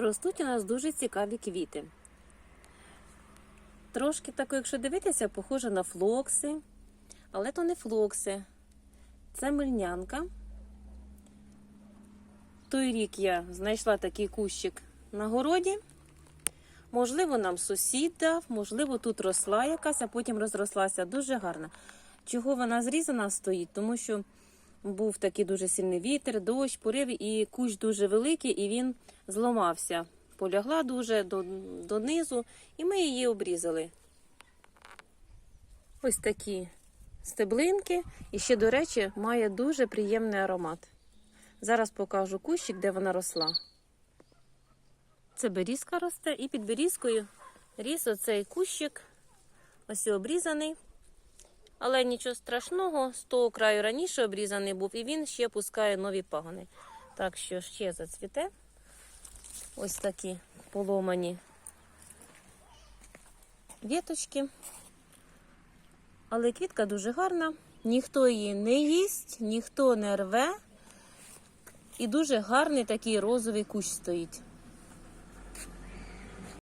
Ростуть у нас дуже цікаві квіти. Трошки тако, якщо дивитися, похоже на флокси, але то не флокси. Це мильнянка. Той рік я знайшла такий кущик на городі. Можливо, нам сусід дав, можливо, тут росла якась, а потім розрослася. Дуже гарна. Чого вона зрізана стоїть? Тому що був такий дуже сильний вітер, дощ, порив, і кущ дуже великий, і він зламався. Полягла дуже до, донизу, і ми її обрізали. Ось такі стеблинки. І ще, до речі, має дуже приємний аромат. Зараз покажу кущик, де вона росла. Це берізка росте, і під берізкою ріс оцей кущик, ось обрізаний. Але нічого страшного, з того краю раніше обрізаний був, і він ще пускає нові пагони. Так що ще зацвіте. Ось такі поломані віточки. Але квітка дуже гарна, ніхто її не їсть, ніхто не рве. І дуже гарний такий розовий кущ стоїть.